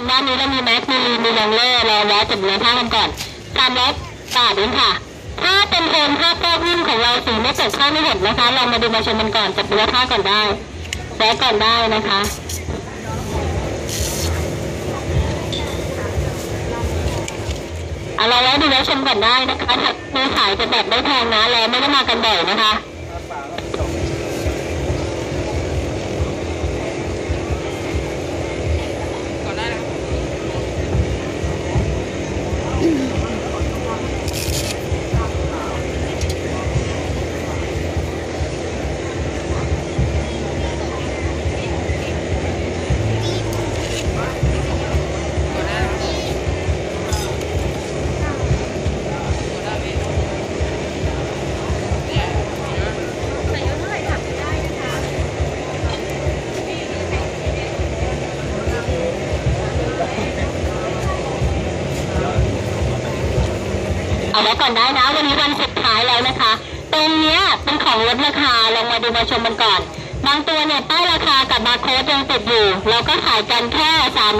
างด้านนี้เรามีแม็กมีลีมีลองเลอร์รอไว้จับเนื้อผ้ากันก่อนตามรถตาดินค่ะ ถ้าเป็นโทนผ้าแก้วิ่งของเราสีไม่เปิดผ้าไม่เห็นนะคะลองมาดูมาชมกันก่อนจับเนื้อผ้าก่อนได้แวะก่อนได้นะคะเอาเราไว้ดูแลวชมก่อนได้นะคะถ้ามีขายจะแบบไม่แพงนะแล้วไม่ได้มากันบ่อยนะคะ Yeah. เอาไว้ก่อนได้นะ วันนี้วันสุดท้ายแล้วนะคะ ตรงเนี้ยเป็นของลดราคาลองมาดูมาชมกันก่อน บางตัวเนี่ยป้ายราคากับบาร์โค้ดยังติดอยู่ เราก็ขายกันแค่สาม